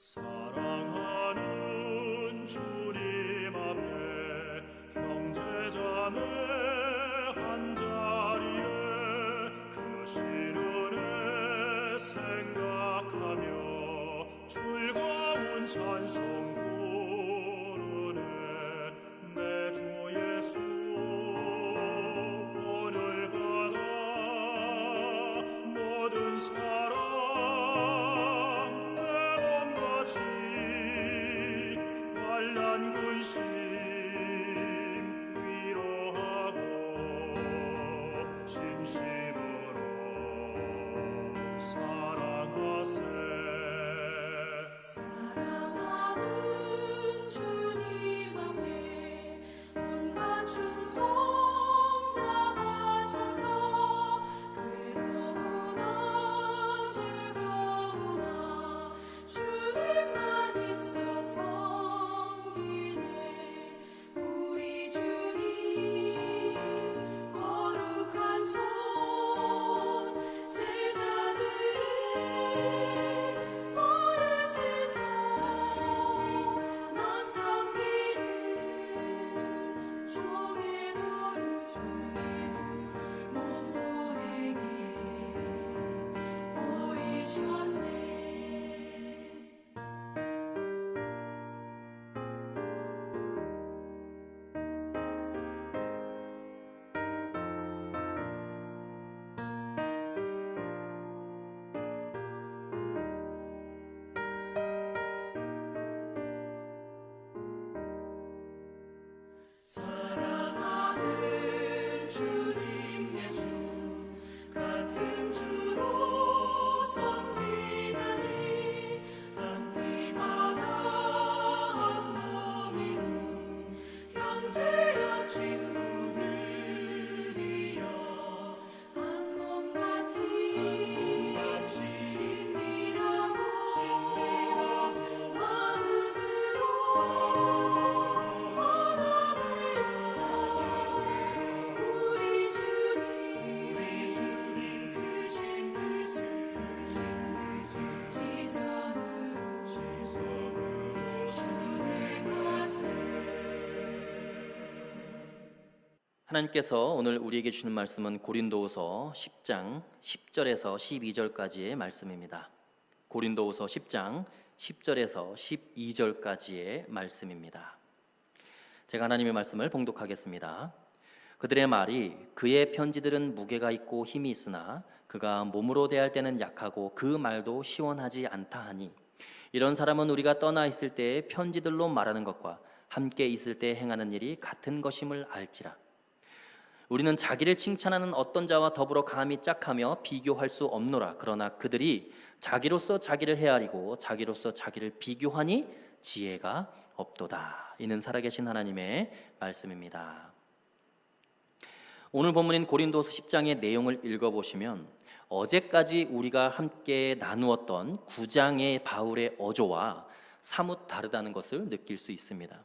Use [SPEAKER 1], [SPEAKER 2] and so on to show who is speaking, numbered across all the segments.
[SPEAKER 1] 사랑하는 주님 앞에 형제자매 한 자리에 그 시련에 생각하며 즐거운 찬송 부르네. 내 주 예수 본을 받아 모든 사
[SPEAKER 2] soul.
[SPEAKER 3] 하나님께서 오늘 우리에게 주는 말씀은 고린도후서 10장 10절에서 12절까지의 말씀입니다. 고린도후서 10장 10절에서 12절까지의 말씀입니다. 제가 하나님의 말씀을 봉독하겠습니다. 그들의 말이 그의 편지들은 무게가 있고 힘이 있으나 그가 몸으로 대할 때는 약하고 그 말도 시원하지 않다 하니 이런 사람은 우리가 떠나 있을 때의 편지들로 말하는 것과 함께 있을 때 행하는 일이 같은 것임을 알지라. 우리는 자기를 칭찬하는 어떤 자와 더불어 감히 짝하며 비교할 수 없노라. 그러나 그들이 자기로서 자기를 헤아리고 자기로서 자기를 비교하니 지혜가 없도다. 이는 살아계신 하나님의 말씀입니다. 오늘 본문인 고린도서 10장의 내용을 읽어보시면 어제까지 우리가 함께 나누었던 9장의 바울의 어조와 사뭇 다르다는 것을 느낄 수 있습니다.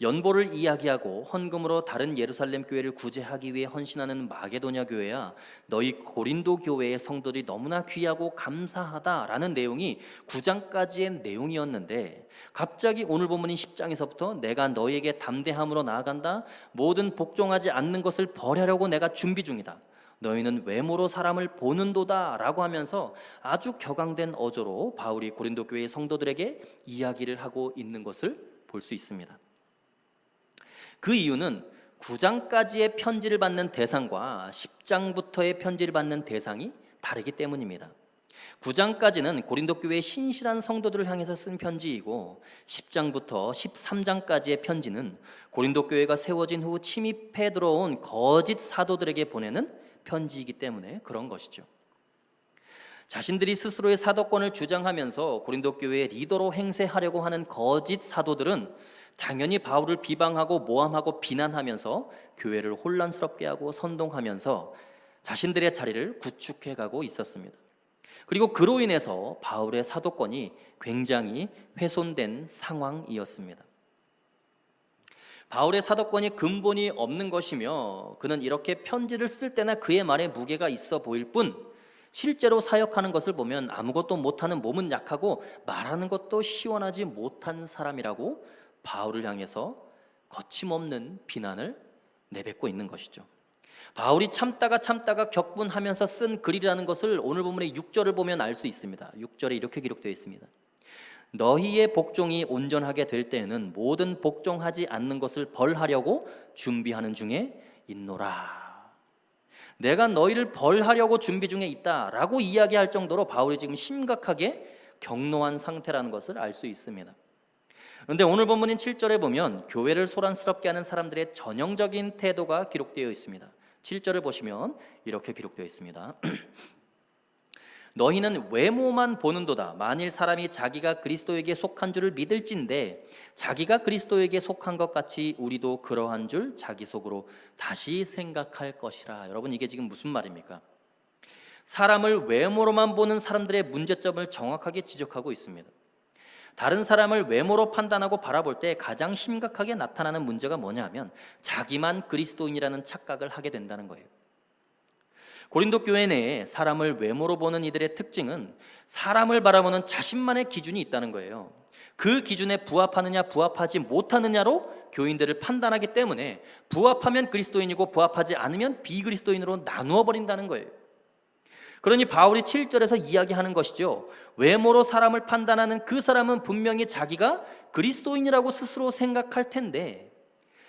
[SPEAKER 3] 연보를 이야기하고 헌금으로 다른 예루살렘 교회를 구제하기 위해 헌신하는 마게도냐 교회야 너희 고린도 교회의 성도들이 너무나 귀하고 감사하다라는 내용이 9장까지의 내용이었는데 갑자기 오늘 본문인 10장에서부터 내가 너희에게 담대함으로 나아간다 모든 복종하지 않는 것을 버리려고 내가 준비 중이다 너희는 외모로 사람을 보는도다라고 하면서 아주 격앙된 어조로 바울이 고린도 교회의 성도들에게 이야기를 하고 있는 것을 볼 수 있습니다. 그 이유는 9장까지의 편지를 받는 대상과 10장부터의 편지를 받는 대상이 다르기 때문입니다. 9장까지는 고린도 교회의 신실한 성도들을 향해서 쓴 편지이고 10장부터 13장까지의 편지는 고린도 교회가 세워진 후 침입해 들어온 거짓 사도들에게 보내는 편지이기 때문에 그런 것이죠. 자신들이 스스로의 사도권을 주장하면서 고린도 교회의 리더로 행세하려고 하는 거짓 사도들은 당연히 바울을 비방하고 모함하고 비난하면서 교회를 혼란스럽게 하고 선동하면서 자신들의 자리를 구축해 가고 있었습니다. 그리고 그로 인해서 바울의 사도권이 굉장히 훼손된 상황이었습니다. 바울의 사도권이 근본이 없는 것이며 그는 이렇게 편지를 쓸 때나 그의 말에 무게가 있어 보일 뿐 실제로 사역하는 것을 보면 아무것도 못하는 몸은 약하고 말하는 것도 시원하지 못한 사람이라고 바울을 향해서 거침없는 비난을 내뱉고 있는 것이죠. 바울이 참다가 참다가 격분하면서 쓴 글이라는 것을 오늘 본문의 6절을 보면 알 수 있습니다. 6절에 이렇게 기록되어 있습니다. 너희의 복종이 온전하게 될 때에는 모든 복종하지 않는 것을 벌하려고 준비하는 중에 있노라. 내가 너희를 벌하려고 준비 중에 있다라고 이야기할 정도로 바울이 지금 심각하게 경노한 상태라는 것을 알 수 있습니다. 그런데 오늘 본문인 7절에 보면 교회를 소란스럽게 하는 사람들의 전형적인 태도가 기록되어 있습니다. 7절을 보시면 이렇게 기록되어 있습니다. 너희는 외모만 보는도다. 만일 사람이 자기가 그리스도에게 속한 줄을 믿을진데 자기가 그리스도에게 속한 것 같이 우리도 그러한 줄 자기 속으로 다시 생각할 것이라. 여러분 이게 지금 무슨 말입니까? 사람을 외모로만 보는 사람들의 문제점을 정확하게 지적하고 있습니다. 다른 사람을 외모로 판단하고 바라볼 때 가장 심각하게 나타나는 문제가 뭐냐면 자기만 그리스도인이라는 착각을 하게 된다는 거예요. 고린도 교회 내에 사람을 외모로 보는 이들의 특징은 사람을 바라보는 자신만의 기준이 있다는 거예요. 그 기준에 부합하느냐 부합하지 못하느냐로 교인들을 판단하기 때문에 부합하면 그리스도인이고 부합하지 않으면 비그리스도인으로 나누어 버린다는 거예요. 그러니 바울이 7절에서 이야기하는 것이죠. 외모로 사람을 판단하는 그 사람은 분명히 자기가 그리스도인이라고 스스로 생각할 텐데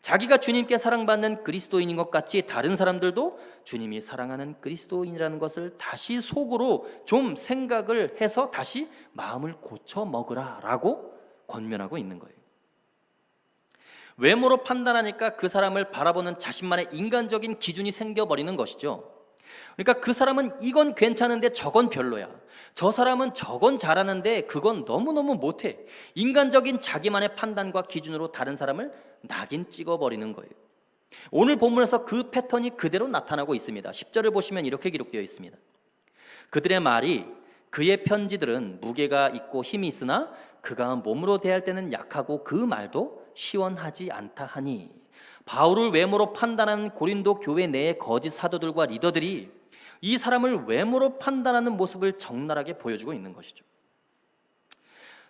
[SPEAKER 3] 자기가 주님께 사랑받는 그리스도인인 것 같이 다른 사람들도 주님이 사랑하는 그리스도인이라는 것을 다시 속으로 좀 생각을 해서 다시 마음을 고쳐 먹으라라고 권면하고 있는 거예요. 외모로 판단하니까 그 사람을 바라보는 자신만의 인간적인 기준이 생겨버리는 것이죠. 그러니까 그 사람은 이건 괜찮은데 저건 별로야. 저 사람은 저건 잘하는데 그건 너무너무 못해. 인간적인 자기만의 판단과 기준으로 다른 사람을 낙인 찍어버리는 거예요. 오늘 본문에서 그 패턴이 그대로 나타나고 있습니다. 10절을 보시면 이렇게 기록되어 있습니다. 그들의 말이 그의 편지들은 무게가 있고 힘이 있으나 그가 몸으로 대할 때는 약하고 그 말도 시원하지 않다 하니 바울을 외모로 판단하는 고린도 교회 내의 거짓 사도들과 리더들이 이 사람을 외모로 판단하는 모습을 적나라하게 보여주고 있는 것이죠.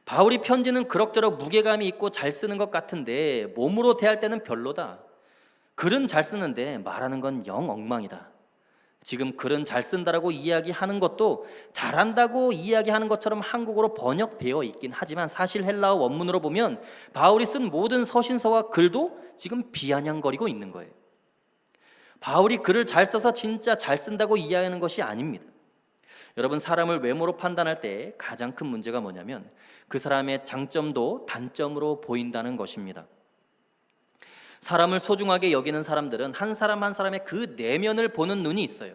[SPEAKER 3] 바울이 편지는 그럭저럭 무게감이 있고 잘 쓰는 것 같은데 몸으로 대할 때는 별로다. 글은 잘 쓰는데 말하는 건 영 엉망이다. 지금 글은 잘 쓴다라고 이야기하는 것도 잘한다고 이야기하는 것처럼 한국어로 번역되어 있긴 하지만 사실 헬라어 원문으로 보면 바울이 쓴 모든 서신서와 글도 지금 비아냥거리고 있는 거예요. 바울이 글을 잘 써서 진짜 잘 쓴다고 이야기하는 것이 아닙니다. 여러분 사람을 외모로 판단할 때 가장 큰 문제가 뭐냐면 그 사람의 장점도 단점으로 보인다는 것입니다. 사람을 소중하게 여기는 사람들은 한 사람 한 사람의 그 내면을 보는 눈이 있어요.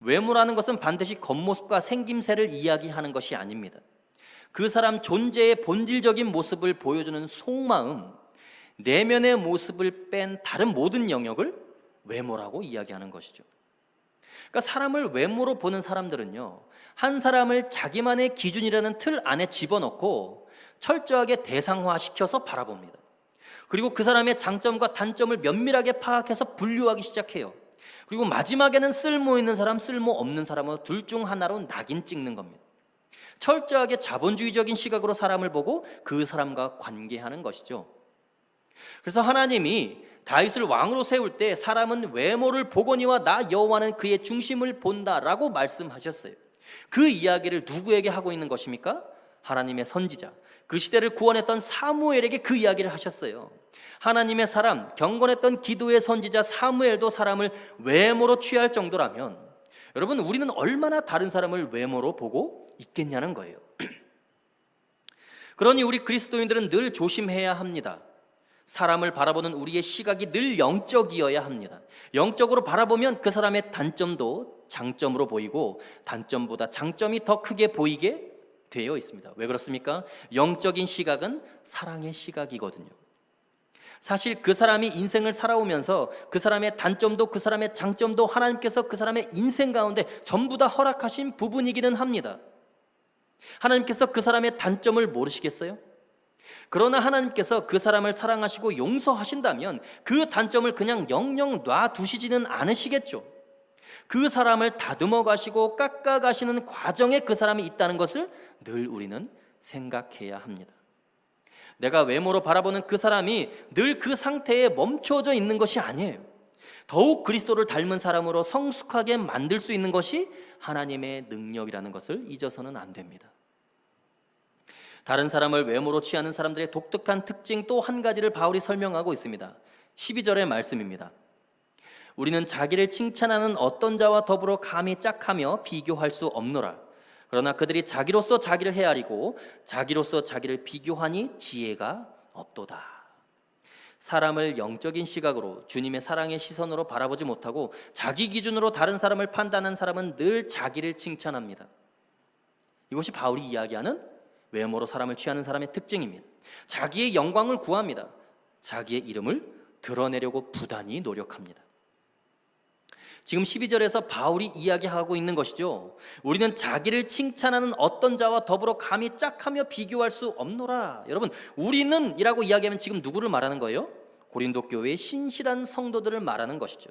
[SPEAKER 3] 외모라는 것은 반드시 겉모습과 생김새를 이야기하는 것이 아닙니다. 그 사람 존재의 본질적인 모습을 보여주는 속마음, 내면의 모습을 뺀 다른 모든 영역을 외모라고 이야기하는 것이죠. 그러니까 사람을 외모로 보는 사람들은요, 한 사람을 자기만의 기준이라는 틀 안에 집어넣고 철저하게 대상화시켜서 바라봅니다. 그리고 그 사람의 장점과 단점을 면밀하게 파악해서 분류하기 시작해요. 그리고 마지막에는 쓸모 있는 사람, 쓸모 없는 사람으로 둘 중 하나로 낙인 찍는 겁니다. 철저하게 자본주의적인 시각으로 사람을 보고 그 사람과 관계하는 것이죠. 그래서 하나님이 다윗을 왕으로 세울 때 사람은 외모를 보거니와 나 여호와는 그의 중심을 본다라고 말씀하셨어요. 그 이야기를 누구에게 하고 있는 것입니까? 하나님의 선지자. 그 시대를 구원했던 사무엘에게 그 이야기를 하셨어요. 하나님의 사람, 경건했던 기도의 선지자 사무엘도 사람을 외모로 취할 정도라면 여러분 우리는 얼마나 다른 사람을 외모로 보고 있겠냐는 거예요. 그러니 우리 그리스도인들은 늘 조심해야 합니다. 사람을 바라보는 우리의 시각이 늘 영적이어야 합니다. 영적으로 바라보면 그 사람의 단점도 장점으로 보이고 단점보다 장점이 더 크게 보이게 되어 있습니다. 왜 그렇습니까? 영적인 시각은 사랑의 시각이거든요. 사실 그 사람이 인생을 살아오면서 그 사람의 단점도 그 사람의 장점도 하나님께서 그 사람의 인생 가운데 전부 다 허락하신 부분이기는 합니다. 하나님께서 그 사람의 단점을 모르시겠어요? 그러나 하나님께서 그 사람을 사랑하시고 용서하신다면 그 단점을 그냥 영영 놔두시지는 않으시겠죠. 그 사람을 다듬어 가시고 깎아 가시는 과정에 그 사람이 있다는 것을 늘 우리는 생각해야 합니다. 내가 외모로 바라보는 그 사람이 늘 그 상태에 멈춰져 있는 것이 아니에요. 더욱 그리스도를 닮은 사람으로 성숙하게 만들 수 있는 것이 하나님의 능력이라는 것을 잊어서는 안 됩니다. 다른 사람을 외모로 취하는 사람들의 독특한 특징 또 한 가지를 바울이 설명하고 있습니다. 12절의 말씀입니다. 우리는 자기를 칭찬하는 어떤 자와 더불어 감히 짝하며 비교할 수 없노라. 그러나 그들이 자기로서 자기를 헤아리고 자기로서 자기를 비교하니 지혜가 없도다. 사람을 영적인 시각으로 주님의 사랑의 시선으로 바라보지 못하고 자기 기준으로 다른 사람을 판단한 사람은 늘 자기를 칭찬합니다. 이것이 바울이 이야기하는 외모로 사람을 취하는 사람의 특징입니다. 자기의 영광을 구합니다. 자기의 이름을 드러내려고 부단히 노력합니다. 지금 12절에서 바울이 이야기하고 있는 것이죠. 우리는 자기를 칭찬하는 어떤 자와 더불어 감히 짝하며 비교할 수 없노라. 여러분, 우리는 이라고 이야기하면 지금 누구를 말하는 거예요? 고린도 교회의 신실한 성도들을 말하는 것이죠.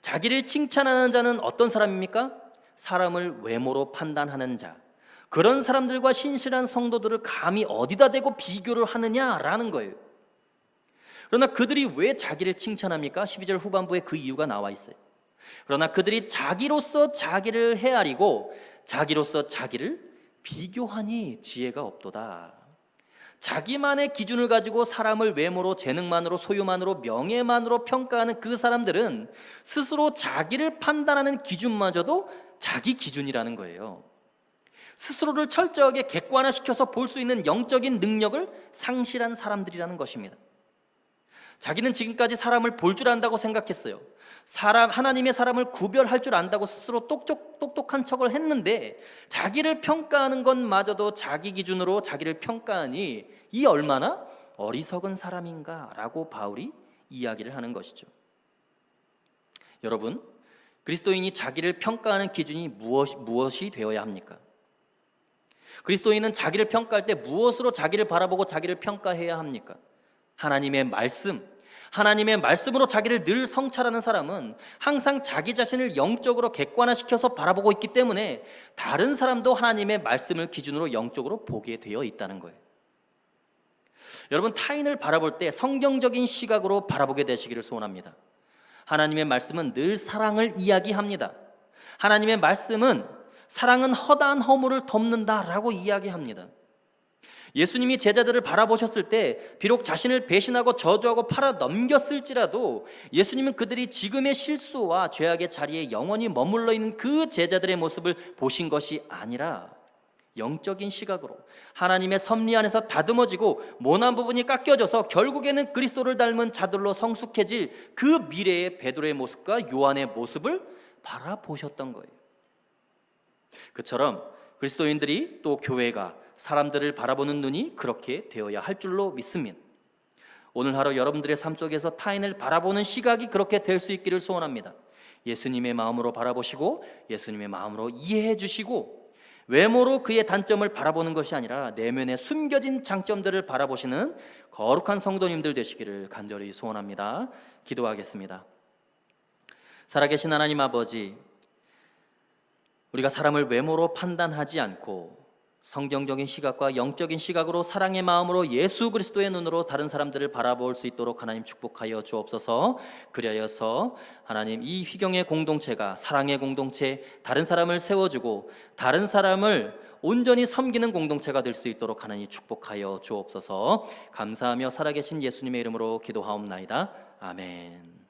[SPEAKER 3] 자기를 칭찬하는 자는 어떤 사람입니까? 사람을 외모로 판단하는 자. 그런 사람들과 신실한 성도들을 감히 어디다 대고 비교를 하느냐라는 거예요. 그러나 그들이 왜 자기를 칭찬합니까? 12절 후반부에 그 이유가 나와 있어요. 그러나 그들이 자기로서 자기를 헤아리고 자기로서 자기를 비교하니 지혜가 없도다. 자기만의 기준을 가지고 사람을 외모로 재능만으로 소유만으로 명예만으로 평가하는 그 사람들은 스스로 자기를 판단하는 기준마저도 자기 기준이라는 거예요. 스스로를 철저하게 객관화시켜서 볼 수 있는 영적인 능력을 상실한 사람들이라는 것입니다. 자기는 지금까지 사람을 볼 줄 안다고 생각했어요. 사람 하나님의 사람을 구별할 줄 안다고 스스로 똑똑 똑똑한 척을 했는데 자기를 평가하는 것마저도 자기 기준으로 자기를 평가하니 이 얼마나 어리석은 사람인가라고 바울이 이야기를 하는 것이죠. 여러분, 그리스도인이 자기를 평가하는 기준이 무엇, 무엇이 되어야 합니까? 그리스도인은 자기를 평가할 때 무엇으로 자기를 바라보고 자기를 평가해야 합니까? 하나님의 말씀, 하나님의 말씀으로 자기를 늘 성찰하는 사람은 항상 자기 자신을 영적으로 객관화시켜서 바라보고 있기 때문에 다른 사람도 하나님의 말씀을 기준으로 영적으로 보게 되어 있다는 거예요. 여러분 타인을 바라볼 때 성경적인 시각으로 바라보게 되시기를 소원합니다. 하나님의 말씀은 늘 사랑을 이야기합니다. 하나님의 말씀은 사랑은 허다한 허물을 덮는다라고 이야기합니다. 예수님이 제자들을 바라보셨을 때 비록 자신을 배신하고 저주하고 팔아 넘겼을지라도 예수님은 그들이 지금의 실수와 죄악의 자리에 영원히 머물러 있는 그 제자들의 모습을 보신 것이 아니라 영적인 시각으로 하나님의 섭리 안에서 다듬어지고 모난 부분이 깎여져서 결국에는 그리스도를 닮은 자들로 성숙해질 그 미래의 베드로의 모습과 요한의 모습을 바라보셨던 거예요. 그처럼 그리스도인들이 또 교회가 사람들을 바라보는 눈이 그렇게 되어야 할 줄로 믿습니다. 오늘 하루 여러분들의 삶 속에서 타인을 바라보는 시각이 그렇게 될 수 있기를 소원합니다. 예수님의 마음으로 바라보시고 예수님의 마음으로 이해해 주시고 외모로 그의 단점을 바라보는 것이 아니라 내면에 숨겨진 장점들을 바라보시는 거룩한 성도님들 되시기를 간절히 소원합니다. 기도하겠습니다. 살아계신 하나님 아버지, 우리가 사람을 외모로 판단하지 않고 성경적인 시각과 영적인 시각으로 사랑의 마음으로 예수 그리스도의 눈으로 다른 사람들을 바라볼 수 있도록 하나님 축복하여 주옵소서. 그리하여서 하나님 이 휘경의 공동체가 사랑의 공동체, 다른 사람을 세워주고 다른 사람을 온전히 섬기는 공동체가 될 수 있도록 하나님 축복하여 주옵소서. 감사하며 살아계신 예수님의 이름으로 기도하옵나이다. 아멘.